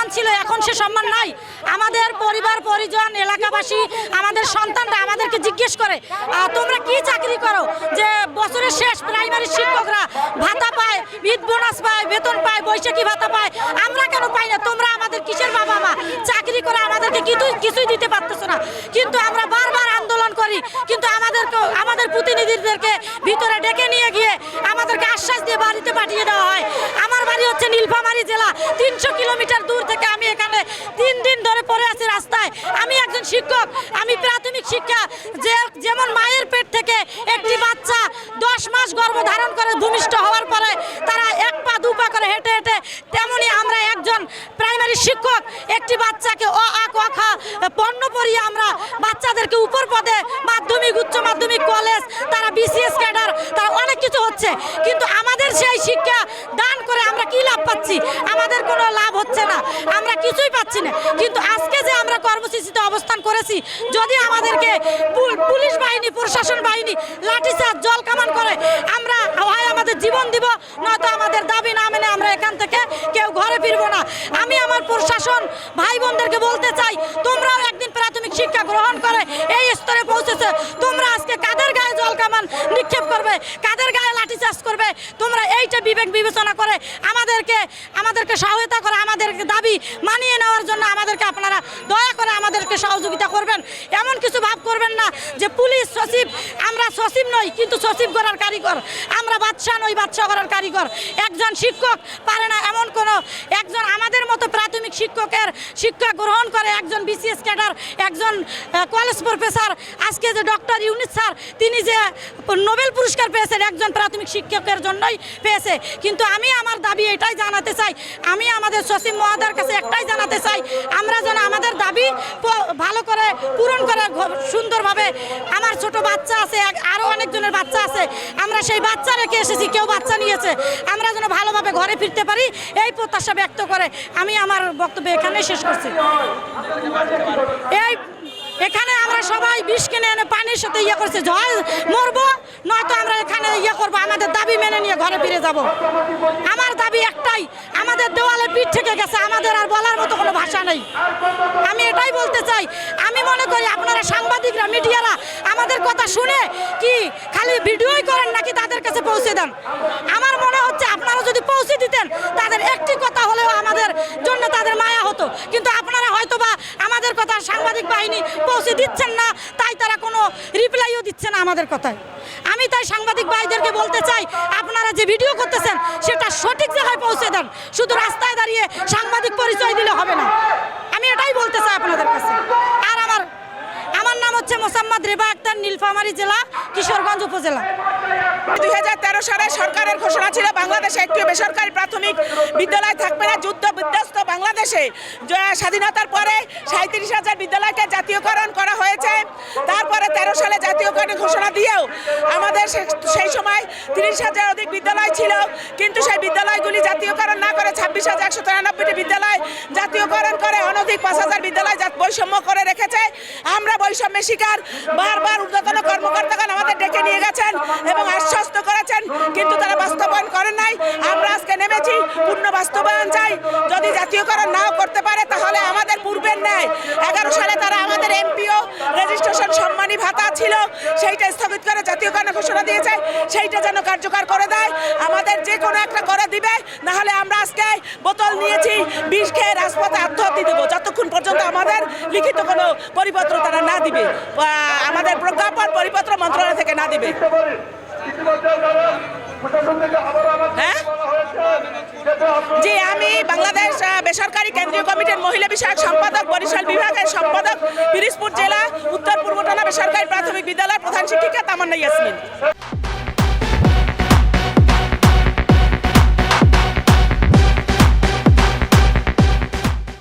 সম্মান ছিল, এখন সে সম্মান নাই। আমাদের পরিবার, পরিজন, এলাকাবাসী, আমাদের সন্তানরা আমাদেরকে জিজ্ঞেস করে তোমরা কি চাকরি করো? যে বছরের শেষ প্রাইমারি শিক্ষকরা ভাতা পায়, ঈদ বোনাস পায়, বেতন পায়, বৈশাখী ভাতা পায়। আমরা কেন পাই না? তোমরা আমাদের কিসের বাবা মা? চাকরি করে আমাদেরকে কিছুই কিছুই দিতে পারতেছো না। কিন্তু আমরা বারবার আন্দোলন করি, কিন্তু আমাদেরকে আমাদের প্রতিনিধিদেরকে ভিতরে ডেকে নিয়ে গিয়ে আমাদেরকে আশ্বাস দিয়ে বাড়িতে পাঠিয়ে দেওয়া হয়। আমার বাড়ি হচ্ছে নীলফামারী জেলা, তিনশো কিলোমিটার দূর থেকে আমি এখানে তিন দিন ধরে পড়ে আছি রাস্তায় আমি একজন শিক্ষক আমি প্রাথমিক শিক্ষা, যে যেমন মায়ের পেট থেকে একটি বাচ্চা দশ মাস গর্ভ ধারণ করে ভূমিষ্ঠ হওয়ার পরে তারা এক পা, দু পা করে হেঁটে হেঁটে, তেমনি আমরা একজন প্রাইমারি শিক্ষক, একটি বাচ্চাকে অ, আ, ক, খ, পণ্য পড়িয়ে আমরা বাচ্চাদেরকে উপর পদে মাধ্যমিক, উচ্চ মাধ্যমিক, কলেজ, তারা বিসিএস ক্যাডার, তারা অনেক কিছু হচ্ছে। কিন্তু আমাদের সেই শিক্ষা দান করে আমরা কি লাভ পাচ্ছি? আমাদের কোনো লাভ আমরা কিছুই পাচ্ছি না। কিন্তু আজকে যে আমরা কর্মসূচিতে অবস্থান করেছি, যদি আমাদেরকে পুলিশ বাহিনী, প্রশাসন বাহিনী লাঠিচার্জ জল কামান করে, আমরা হয় আমাদের জীবন দিব, নয়তো আমাদের দাবি না মেনে আমরা এখান থেকে কেউ ঘরে ফিরবো না। আমি আমার প্রশাসন ভাই বোনদেরকে বলতে চাই, তোমরাও একদিন প্রাথমিক শিক্ষা গ্রহণ করে এই স্তরে পৌঁছেছে। তোমরা আজকে কাদের গায়ে জল কামান নিক্ষেপ করবে? কাদের গায়ে করবে তোমরা এইটা বিবেক বিবেচনা করে আমাদেরকে আমাদেরকে সহায়তা করে, আমাদেরকে দাবি মানিয়ে নেওয়ার জন্য আমাদেরকে আপনারা দয়া করে আমাদেরকে সহযোগিতা করবেন। এমন কিছু ভাব করবেন না যে পুলিশ, সচিব, আমরা সচিব নই, কিন্তু সচিব করার কারিগর। আমরা বাদশাহ নই বাদশাহ করার কারিগর। একজন শিক্ষক পারে না এমন কোনো, একজন আমাদের মতো প্রাথমিক শিক্ষকের শিক্ষা গ্রহণ করে একজন বিসিএস ক্যাডার, একজন কলেজ প্রফেসর। আজকে যে ডক্টর ইউনিট স্যার, তিনি যে নোবেল পুরস্কার পেয়েছেন একজন প্রাথমিক শিক্ষকের জন্যই পেয়েছে। কিন্তু আমি আমার দাবি এটাই জানাতে চাই, আমি আমাদের সচিব মহাদার কাছে একটাই জানাতে চাই, আমরা যেন আমাদের দাবি ভালো করে পূরণ করে সুন্দরভাবে আমার ছোট বাচ্চা আছে অনেকজনের বাচ্চা আছে। আমরা সেই বাচ্চা রেখে এসেছি, কেউ বাচ্চা নিয়েছে। আমরা যেন ভালোভাবে ঘরে ফিরতে পারি, এই প্রত্যাশা ব্যক্ত করে আমি আমার বক্তব্য এখানে শেষ করছি। এই, এখানে আমরা সবাই বিষ কিনে এনে পানির সাথে ইয়ে করছে। জল মরবো, নয়তো আমরা এখানে ইয়ে করব, আমাদের দাবি মেনে নিয়ে ঘরে ফিরে যাব। আমার দাবি একটাই, আমাদের দেওয়ালে পিঠ থেকে গেছে, আমাদের আর বলার মতো কোনো ভাষা নেই। আমি এটাই বলতে চাই মনে করি আপনারা সাংবাদিকরা, মিডিয়ারা আমাদের কথা শুনে কি খালি ভিডিওই করেন নাকি তাদের কাছে পৌঁছে দেন? আমার মনে হচ্ছে আপনারা যদি পৌঁছে দিতেন, তাদের একটি কথা হলেও আমাদের জন্য তাদের মায়া হতো। কিন্তু আপনারা হয়তো বা আমাদের কথা সাংবাদিক বাহিনী পৌঁছে দিচ্ছেন না, তাই তারা কোনো রিপ্লাইও দিচ্ছে না আমাদের কথায়। আমি তাই সাংবাদিক ভাইদেরকে বলতে চাই, আপনারা যে ভিডিও করতেছেন, সেটা সঠিক জায়গায় পৌঁছে দেন। শুধু রাস্তায় দাঁড়িয়ে সাংবাদিক পরিচয় দিলে হবে না। আমি এটাই বলতে চাই আপনাদের কাছে আর আমার আমার নাম হচ্ছে মোসাম্মদ রেবা আক্তার নীলফামারী জেলা, কিশোরগঞ্জ উপজেলা। দুই হাজার তেরো সালে সরকারের ঘোষণা ছিল, বাংলাদেশে একটি বেসরকারি প্রাথমিক বিদ্যালয় থাকবে না, যুদ্ধ বিধ্বস্ত বাংলাদেশে স্বাধীনতার পরে সাঁত্রিশ হাজার বিদ্যালয়কে জাতীয়করণ করা হয়েছে। তারপরে তেরো সালে জাতীয়করণের ঘোষণা দিয়েও আমাদের সেই সময় তিরিশ হাজার অধিক বিদ্যালয় ছিল। কিন্তু সেই বিদ্যালয়গুলি জাতীয়করণ না করে ছাব্বিশ হাজার একশো তিরানব্বইটি বিদ্যালয় জাতীয়করণ করে অনধিক পাঁচ হাজার বিদ্যালয় বৈষম্য করে রেখেছে। আমরা বৈষম্যের শিকার। বারবার ঊর্ধ্বতন কর্মকর্তাগণ আমাদের ডেকে নিয়ে গেছেন এবং আশ্বস্ত করেছেন। কিন্তু তারা বাস্তবায়ন করেন নাই। আমরা পূর্ণ বাস্তবায়ন চাই। যদি জাতীয়করণ নাও করতে পারে তাহলে আমাদের পূর্বের ন্যায়। এগারো সালে তারা আমাদের এমপিও রেজিস্ট্রেশন সম্মানী ভাতা ছিল সেইটা স্থগিত করে জাতীয়করণের ঘোষণা দিয়েছে সেইটা যেন কার্যকর করে দেয়। আমাদের যে কোনো একটা করে দিবে নাহলে আমরা আজকে বোতল নিয়েছি বিষ খেয়ে রাজপথে আত্মহত্যা দেবো। যতক্ষণ পর্যন্ত আমাদের লিখিত কোনো পরিপত্র তারা না দিবে আমাদের প্রজ্ঞাপন পরিপত্র মন্ত্রণালয় থেকে না দিবে। হ্যাঁ? জি, আমি বাংলাদেশ বেসরকারি কেন্দ্রীয় কমিটির মহিলা বিষয়ক সম্পাদক, বরিশাল বিভাগের সম্পাদক, পিরিজপুর জেলা, উত্তর পূর্ব থানা বেসরকারি প্রাথমিক বিদ্যালয়ের প্রধান শিক্ষিকা তামান্না ইয়াসমিন।